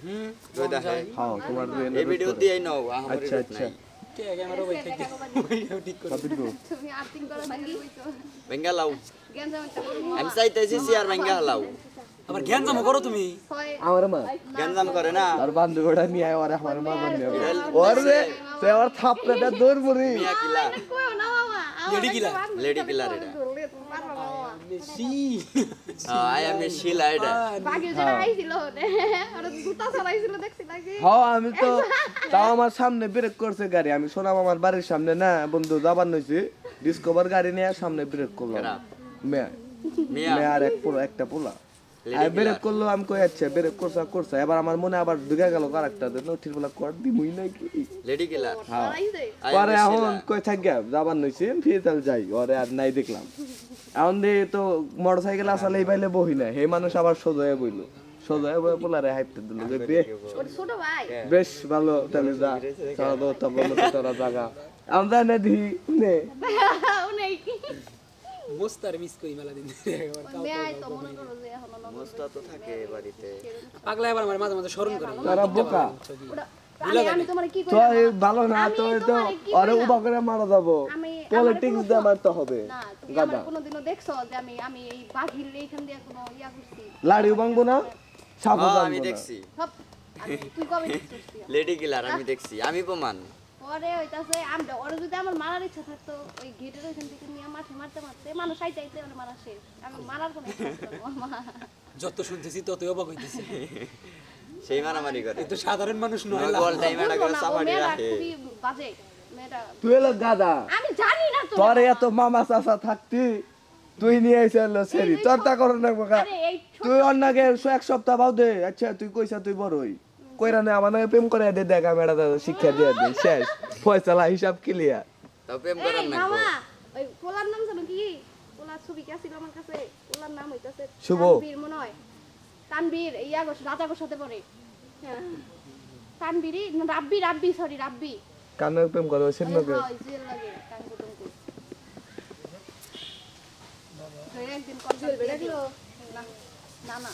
হ্যাঁ আচ্ছা, আচ্ছা। থেকে ঠিক করে সাবির তুমি আর্টিং করো নাকি বেঙ্গা লাও আমি চাইতেছি বেঙ্গা লাও আবার জ্ঞান জমা করো তুমি। আমার মা। গঞ্জাম করে না। আর বান্ধবীটা নিয়ে আয় ওরে আমার মা ওর রে থাপড়াটা মরি মিয়া কিলা মামা। Lady killer? আমি তো তাও আমার সামনে ব্রেক করছে গাড়ি। আমি শোনাম আমার বাড়ির সামনে না বন্ধু যাবার নইছি। ডিসকভার গাড়ি নিয়ে সামনে ব্রেক করলাম। খারাপ। মেয়া। মিয়া? মেয়া আর এক পোলা একটা পোলা। ব্রেক করল আমি কই আচ্ছা ব্রেক করছে করছে। এবার আমার মনে আবার ঢুকে গেল আরেকটা দেন ঠিক বলা কর দিমুই নাকি? লেডি কিলার চালাইছে পরে এখন শিলা কই থাকি যাবার নইছি ফিরে তাহলে যাই। ওরে আর নাই দেখলাম। এখন দিয়ে তো মোটর সাইকেল আসালে এই পাইলে বহি না হে মানুষ আবার সোজা হয়ে বইলো। সোজা হয়ে বয়ে পোলারে হাইপতে দিল। যে বেশ ভালো তাহলে যা। সারা তো মতো তোরা জায়গা আমরা না দিই নে মোস্তার মিস করি মেলা দিন। তো মোস্তা থাকে বাড়িতে। পাগলা এবার মাঝে মাঝে স্মরণ করে। তারা বোকা। তো ভালো না তো তো আরে উবা করে মারা যাব। আমি পলিটিক্স দিয়ে মারতে হবে। গাদা। আমার কোনোদিনও দেখছ যে আমি আমি এই বাঘির এইখান দিয়ে কোনো ইয়া করছি। লাড়িও ভাঙবো না? সাপও আমি দেখছি। তুই কবে দেখছিস লেডি কিলার আমি দেখছি। আমি প্রমাণ। পরে হইতাছে আমি ওরা যদি আমার মারার ইচ্ছা থাকতো ওই গেটের ওইখান থেকে নিয়ে মাঠে মারতে মারতে মানুষ আইতে আইতে আমার মারা শেষ আমি মারার কোনো ইচ্ছা ছিল না আমার। যত শুনতেছি ততই অবাক হইতেছি। সেই মারামারি করে। তো সাধারণ মানুষ নয় অল টাইম এটা করে সাফারি রাখে তুই এলো দাদা আমি জানি না তো তোর এত মামা চাচা থাকতি তুই নিয়ে এসে এলো সেরি। তোর তা করো না ছোট- তুই অন্যকে এক সপ্তাহ বাউ দে। আচ্ছা তুই কইসা তুই বড়ই কইরা না আমার প্রেম করে দে দেখ আমি এটা শিক্ষা দিয়ে দে শেষ। ফয়সালা হিসাব ক্লিয়ার তাও প্রেম করার না মামা ওই পোলার নাম জানো কি? পোলার ছবি কে ছিল আমার কাছে? পোলার নাম হইতাছে শুভ। মনে হয় তানবীর ইয়া গোস রাজা গোসাতে পড়ে হ্যাঁ। তানবীরই রাব্বি রাব্বি সরি রাব্বি কানে প্রেম করে ওই সিনেমা কে জেল লাগে কাঙ্কু টুঙ্কু। তো একদিন। না না না